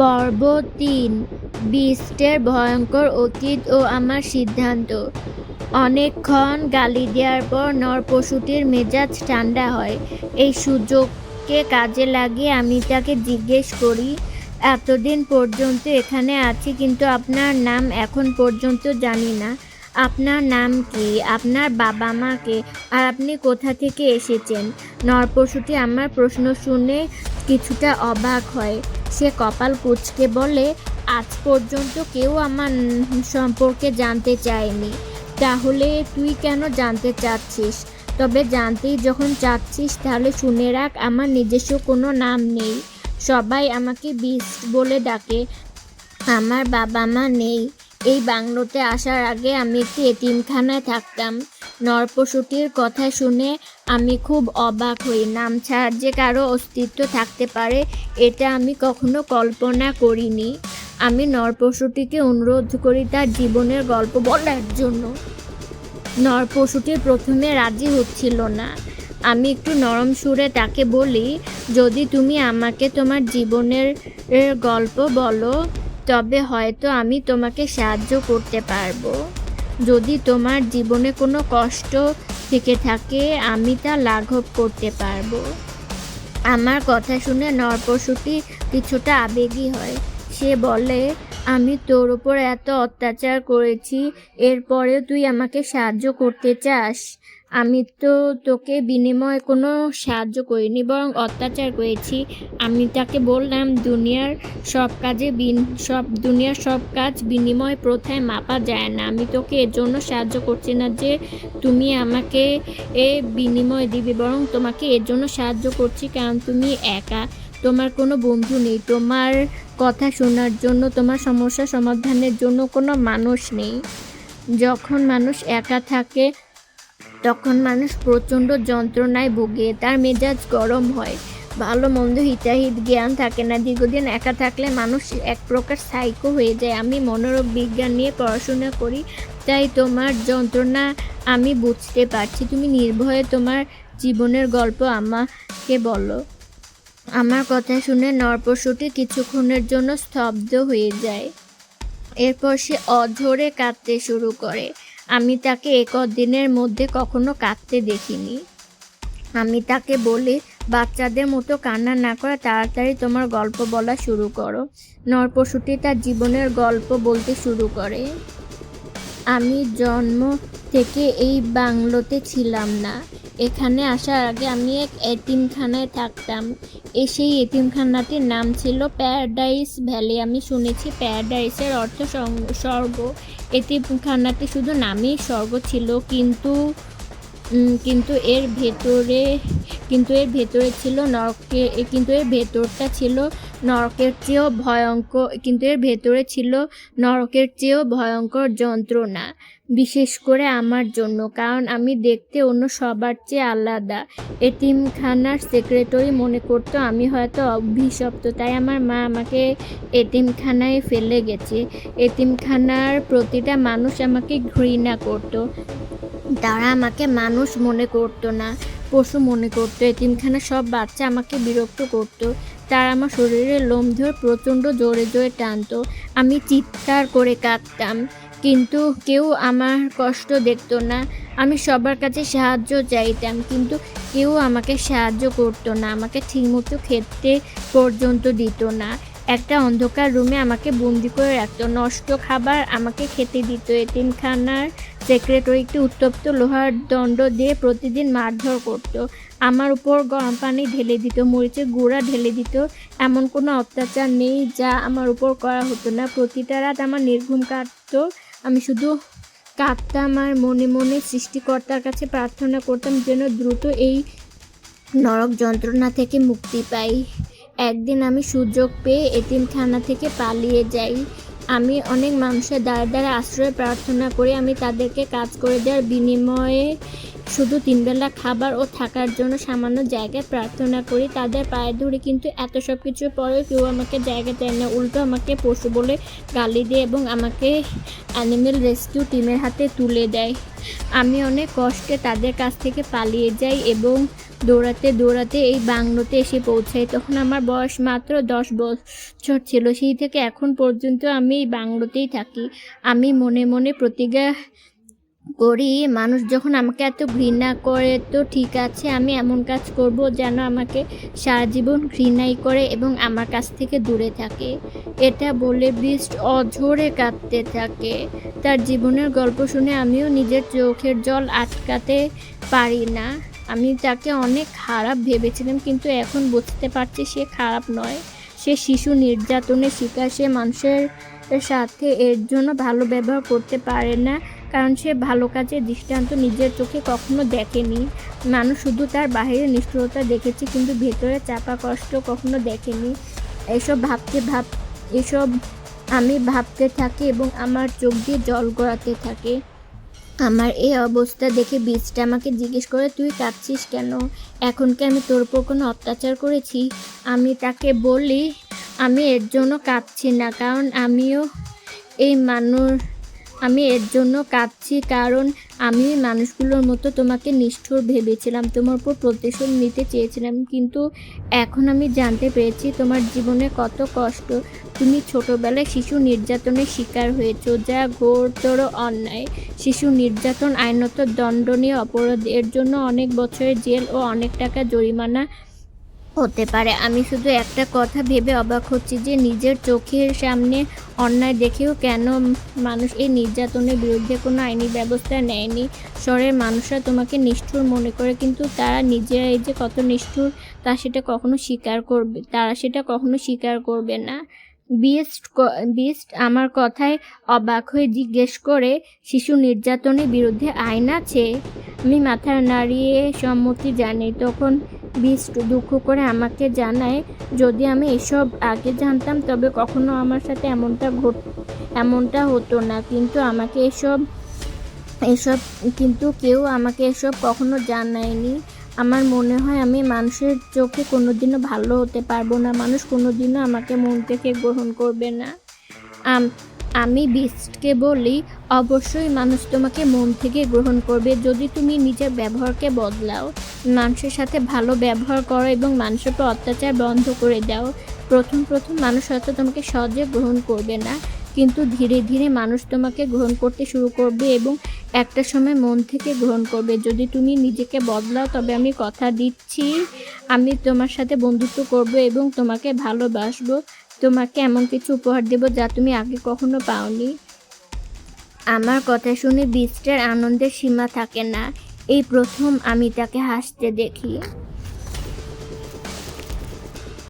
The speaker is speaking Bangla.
পর্ব তিন বিস্টের ভয়ঙ্কর অতীত ও আমার সিদ্ধান্ত। অনেকক্ষণ গালি দেওয়ার পর নরপশুটির মেজাজ ঠান্ডা হয়। এই সুযোগকে কাজে লাগিয়ে আমি তাকে জিজ্ঞেস করি, এতদিন পর্যন্ত এখানে আছি, কিন্তু আপনার নাম এখন পর্যন্ত জানি না। আপনার নাম কি? আপনার বাবা মাকে আর আপনি কোথা থেকে এসেছেন? নরপশুটি আমার প্রশ্ন শুনে কিছুটা অবাক হয়। সে কপাল কুঁচকে বলে, আজ পর্যন্ত কেউ আমার সম্পর্কে জানতে চায়নি। তাহলে তুই কেন জানতে চাচ্ছিস? তবে জানতেই যখন চাচ্ছিস, তাহলে শুনে রাখ, আমার নিজস্ব কোনো নাম নেই। সবাই আমাকে বিস্ট বলে ডাকে, আমার বাবা মা নেই। এই বাংলোতে আসার আগে আমি একটি এতিমখানায় থাকতাম। নরপশুটির কথা শুনে আমি খুব অবাক হই। নাম ছাড়ার যে কারও অস্তিত্ব থাকতে পারে, এটা আমি কখনো কল্পনা করিনি। আমি নরপশুটিকে অনুরোধ করি তার জীবনের গল্প বলার জন্য। নরপশুটি প্রথমে রাজি হচ্ছিল না। আমি একটু নরম সুরে তাকে বলি, যদি তুমি আমাকে তোমার জীবনের গল্প বলো, তবে হয়তো আমি তোমাকে সাহায্য করতে পারব। যদি তোমার জীবনে কোনো কষ্ট থেকে থাকে, আমি তা লাঘব করতে পারব। আমার কথা শুনে নরপশুটি কিছুটা আবেগী হয়। সে বলে, আমি তোর ওপর এত অত্যাচার করেছি, এরপরেও তুই আমাকে সাহায্য করতে চাস? আমি তো তোকে বিনিময়ে কোনো সাহায্য করিনি, বরং অত্যাচার করেছি। আমি তাকে বললাম, দুনিয়ার সব কাজে বিন, সব, দুনিয়ার সব কাজ বিনিময় প্রথায় মাপা যায় না। আমি তোকে এর জন্য সাহায্য করছি না যে তুমি আমাকে এ বিনিময় দিবে, বরং তোমাকে এর জন্য সাহায্য করছি কারণ তুমি একা। তোমার কোনো বন্ধু নেই। তোমার কথা শোনার জন্য, তোমার সমস্যা সমাধানের জন্য কোনো মানুষ নেই। যখন মানুষ একা থাকে তখন মানুষ প্রচণ্ড যন্ত্রণায় ভোগে, তার মেজাজ গরম হয়। ভালো মন্দ হিতাহিত জ্ঞান থাকে না, দীর্ঘদিন একা থাকলে মানুষ এক প্রকার সাইকো হয়ে যায়। আমি মনোরোগ বিজ্ঞান নিয়ে পড়াশোনা করি, তাই তোমার যন্ত্রণা আমি বুঝতে পারছি। তুমি নির্ভয়ে তোমার জীবনের গল্প আমাকে বলো। আমার কথা শুনে নরপশুটি কিছুক্ষণের জন্য স্তব্ধ হয়ে যায়। এরপর সে অঝরে কাঁদতে শুরু করে। আমি তাকে একদিনের মধ্যে কখনো কাঁদতে দেখিনি। আমি তাকে বলি, বাচ্চাদের মতো কান্না না করে তাড়াতাড়ি তোমার গল্প বলা শুরু করো। নরপশুটি তার জীবনের গল্প বলতে শুরু করে। আমি জন্ম থেকে এই বাংলোতে ছিলাম না। এখানে আসার আগে আমি এক এতিমখানায় থাকতাম। এ সেই এতিমখানাটির নাম ছিল প্যারাডাইস ভ্যালি আমি শুনেছি প্যারাডাইসের অর্থ স্বর্গ। এতিমখানাটি শুধু নামেই স্বর্গ ছিল, কিন্তু কিন্তু এর ভেতরে, কিন্তু এর ভেতরে ছিল নরকে কিন্তু এর ভেতরটা ছিল নরকের চেয়েও ভয়ঙ্কর, কিন্তু এর ভেতরে ছিল নরকের চেয়েও ভয়ঙ্কর যন্ত্রণা, বিশেষ করে আমার জন্য, কারণ আমি দেখতে অন্য সবার চেয়ে আলাদা। এতিমখানার সেক্রেটারি মনে করতো, আমি হয়তো অভিশপ্ত, তাই আমার মা আমাকে এতিমখানায় ফেলে গেছে। এতিমখানার প্রতিটা মানুষ আমাকে ঘৃণা করতো। তারা আমাকে মানুষ মনে করতো না, পশু মনে করতো এতিমখানা সব বাচ্চা আমাকে বিরক্ত করতো। তারা আমার শরীরে লোম ধরে প্রচণ্ড জোরে জোরে টানতো। আমি চিৎকার করে কাঁদতাম, কিন্তু কেউ আমার কষ্ট দেখতো না। আমি সবার কাছে সাহায্য চাইতাম, কিন্তু কেউ আমাকে সাহায্য করতো না, আমাকে ঠিকমতো খেতে পর্যন্ত দিত না। একটা অন্ধকার রুমে আমাকে বন্দি করে রাখতো। নষ্ট খাবার আমাকে খেতে দিত। এতিমখানার সেক্রেটারি একটি উত্তপ্ত লোহার দণ্ড দিয়ে প্রতিদিন মারধর করত। আমার উপর গরম পানি ঢেলে দিত, মরিচের গুঁড়া ঢেলে দিত। এমন কোনো অত্যাচার নেই যা আমার উপর করা হতো না। প্রতিটা রাত আমার নির্ঘুম কাটতো। আমি শুধু কাঁদতাম আর মনে মনে সৃষ্টিকর্তার কাছে প্রার্থনা করতাম যেন দ্রুত এই নরক যন্ত্রণা থেকে মুক্তি পাই। একদিন আমি সুযোগ পেয়ে এতিমখানা থেকে পালিয়ে যাই। আমি অনেক মানুষের দ্বারা দ্বারা আশ্রয় প্রার্থনা করি। আমি তাদেরকে কাজ করে দেওয়ার বিনিময়ে শুধু তিনবেলা খাবার ও থাকার জন্য সামান্য জায়গায় প্রার্থনা করি। তাদের পায়ে ধরে কিন্তু এত সব কিছুর পরেও কেউ আমাকে জায়গা দেয় না। উল্টো আমাকে পশু বলে গালি দেয় এবং আমাকে অ্যানিমেল রেস্কিউ টিমের হাতে তুলে দেয়। আমি অনেক কষ্টে তাদের কাছ থেকে পালিয়ে যাই এবং দৌড়াতে দৌড়াতে এই বাংলোতে এসে পৌঁছাই। তখন আমার বয়স মাত্র দশ বছর ছিল। সেই থেকে এখন পর্যন্ত আমি এই বাংলোতেই থাকি। আমি মনে মনে প্রতিজ্ঞা করি, মানুষ যখন আমাকে এত ঘৃণা করে, তো ঠিক আছে, আমি এমন কাজ করব যেন আমাকে সারা জীবন ঘৃণাই করে এবং আমার কাছ থেকে দূরে থাকে। এটা বলে বৃষ্ট অঝরে কাঁদতে থাকে। তার জীবনের গল্প শুনে আমিও নিজের চোখের জল আটকাতে পারি না। আমি তাকে অনেক খারাপ ভেবেছিলাম, কিন্তু এখন বুঝতে পারছি সে খারাপ নয়। সে শিশু নির্যাতনের শিকার, সে মানুষের সাথে এর জন্য ভালো ব্যবহার করতে পারে না, কারণ সে ভালো কাজের দৃষ্টান্ত নিজের চোখে কখনো দেখেনি। মানুষ শুধু তার বাহিরে নিষ্ঠুরতা দেখেছে, কিন্তু ভেতরে চাপা কষ্ট কখনো দেখেনি। এসব ভাবতে ভাব এসব আমি ভাবতে থাকি এবং আমার চোখ দিয়ে জল গড়াতে থাকে। আমার এই অবস্থা দেখে বীজটা আমাকে জিজ্ঞেস করে, তুই কাঁদছিস কেন? এখন কি আমি তোর উপর কোনো অত্যাচার করেছি? আমি তাকে বলি, আমি এর জন্য কাঁদছি না, কারণ আমিও এই মানুষ আমি এর জন্য কাঁদছি কারণ আমি মানুষগুলোর মতো তোমাকে নিষ্ঠুর ভেবেছিলাম, তোমার উপর প্রতিশোধ নিতে চেয়েছিলাম। কিন্তু এখন আমি জানতে পেরেছি তোমার জীবনে কত কষ্ট। তুমি ছোটোবেলায় শিশু নির্যাতনের শিকার হয়েছো, যা ঘোরতর অন্যায়। শিশু নির্যাতন, আইনত দণ্ডনীয় অপরাধ, এর জন্য অনেক বছরের জেল ও অনেক টাকা জরিমানা হতে পারে। আমি শুধু একটা কথা ভেবে অবাক হচ্ছি যে নিজের চোখের সামনে অন্যায় দেখেও কেন মানুষ এই নির্যাতনের বিরুদ্ধে কোনো আইনি ব্যবস্থা নেয়নি? শহরের মানুষরা তোমাকে নিষ্ঠুর মনে করে, কিন্তু তারা নিজেরাই যে কত নিষ্ঠুর, তা সেটা কখনো স্বীকার করবে, তারা সেটা কখনো স্বীকার করবে না। বিস্ট বিস্ট আমার কথায় অবাক হয়ে জিজ্ঞেস করে, শিশু নির্যাতনের বিরুদ্ধে আইন আছে? আমি মাথা নাড়িয়ে সম্মতি জানি তখন বিস্ট দুঃখ করে আমাকে জানায়, যদি আমি এসব আগে জানতাম, তবে কখনো আমার সাথে এমনটা ঘট, এমনটা হতো না। কিন্তু আমাকে এসব এসব, কিন্তু কেউ আমাকে এসব কখনো জানায়নি। আমার মনে হয় আমি মানুষের চোখে কোনোদিনও ভালো হতে পারব না। মানুষ কোনোদিনও আমাকে মন থেকে গ্রহণ করবে না। আম- বিস্টকে বলি, অবশ্যই মানুষ তোমাকে মন থেকে গ্রহণ করবে যদি তুমি নিজের ব্যবহারকে বদলাও। মানুষের সাথে ভালো ব্যবহার করো এবং মানুষের উপর অত্যাচার বন্ধ করে দাও। প্রথম প্রথম মানুষ হয়তো তোমাকে সহজে গ্রহণ করবে না, কিন্তু ধীরে ধীরে মানুষ তোমাকে গ্রহণ করতে শুরু করবে এবং একটা সময় মন থেকে গ্রহণ করবে। যদি তুমি নিজেকে বদলাও, তবে আমি কথা দিচ্ছি। আমি তোমার সাথে বন্ধুত্ব করব এবং তোমাকে ভালোবাসবো। তোমাকে এমন কিছু উপহার দেব যা তুমি আগে কখনো পাওনি। আমার কথা শুনে বিস্টার আনন্দের সীমা থাকে না। এই প্রথম আমি তাকে হাসতে দেখি।